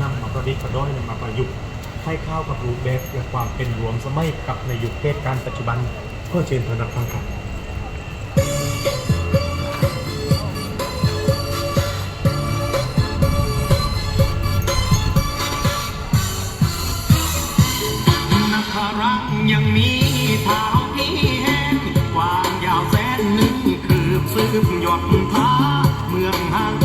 นำมาประดิษฐ์ประดอยนำมาประยุกต์ให้เข้ากับรูปแบบและความเป็นรวมสมัยกับในยุคเหตุการณ์ปัจจุบันเพื่อเชิญพนักฟังนการัยังมีเท้าที่แห้งกวางยาวแสนหนึ่งคืบซึมหยดท้าเมืองห่าง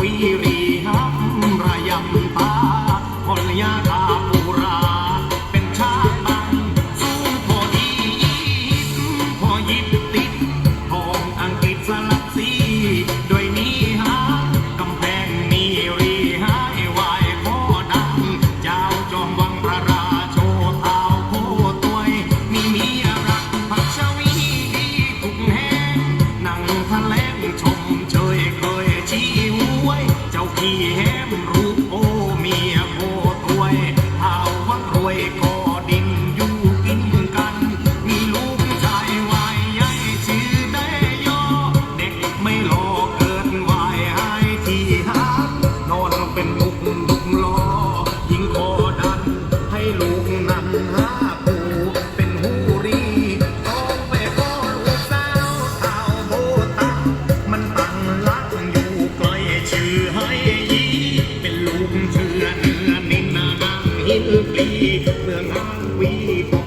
E weep